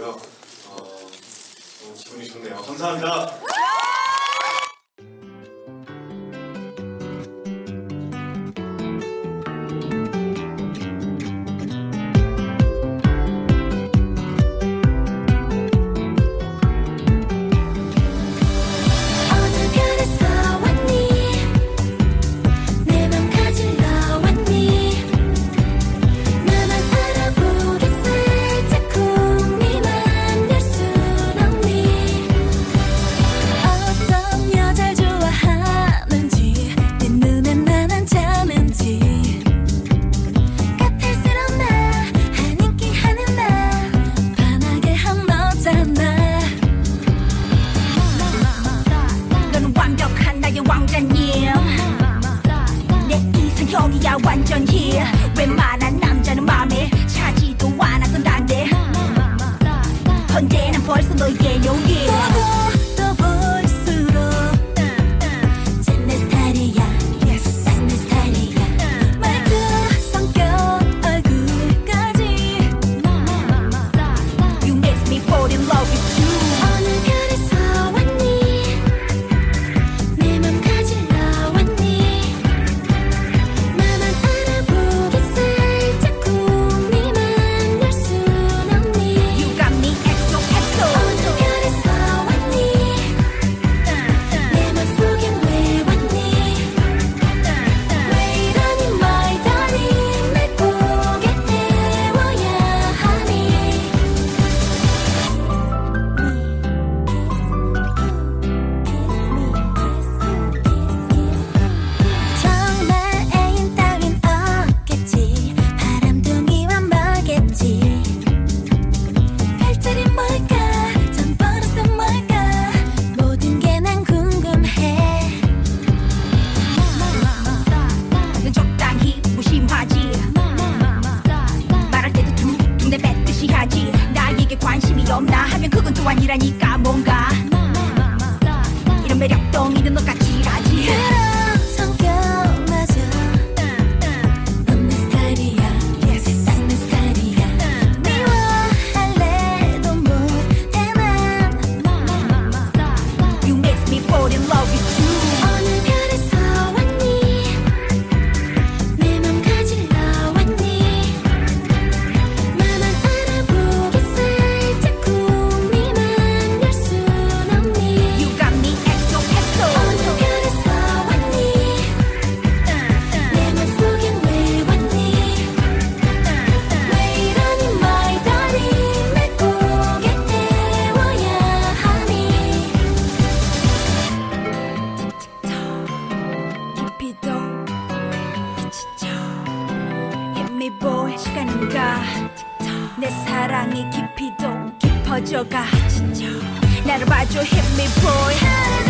있고요. 어, 기분이 좋네요. 감사합니다. again, impossible, yeah, oh yeah. 없나 하면 그건 또 아니라니까 뭔가. 이런 매력도 이런 것 같지 하지. 밤이 보일 시간인가? 내 사랑이 깊이도 깊어져가. 나를 봐줘 hit me boy.